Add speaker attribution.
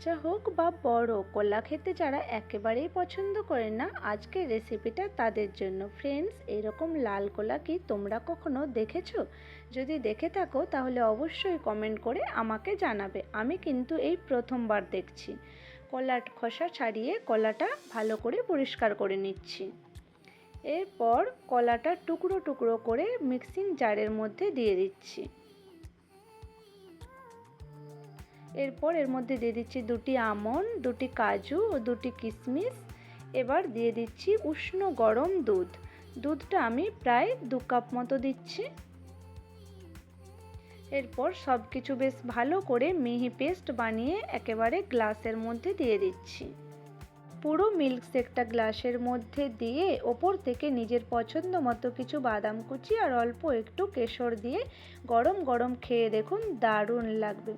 Speaker 1: বাচ্চা হোক বা বড়, কলা খেতে যারা একেবারেই পছন্দ করে না, আজকের রেসিপিটা তাদের জন্য। ফ্রেন্ডস এরকম লাল কলা কি তোমরা কখনো দেখেছ? যদি দেখে থাকো, তাহলে অবশ্যই কমেন্ট করে আমাকে জানাবে। আমি কিন্তু এই প্রথমবার দেখছি। কলার খোসা ছাড়িয়ে কলাটা ভালো করে পরিষ্কার করে নিচ্ছি। এরপর কলাটা টুকরো টুকরো করে মিক্সিং জারের মধ্যে দিয়ে দিচ্ছি। এরপর এর মধ্যে দিয়ে দিচ্ছি দুটি আমন্ড দুটি কাজু ও দুটি কিশমিশ এবার দিয়ে দিচ্ছি উষ্ণ গরম দুধ। দুধটা আমি প্রায় দু কাপ মতো দিচ্ছি। এরপর সব কিছু বেশ ভালো করে মিহি পেস্ট বানিয়ে একেবারে গ্লাসের মধ্যে দিয়ে দিচ্ছি। পুরো মিল্ক শেকটা গ্লাসের মধ্যে দিয়ে ওপর থেকে নিজের পছন্দ মতো কিছু বাদাম কুচি আর অল্প একটু কেশর দিয়ে গরম গরম খেয়ে দেখুন দারুণ লাগবে।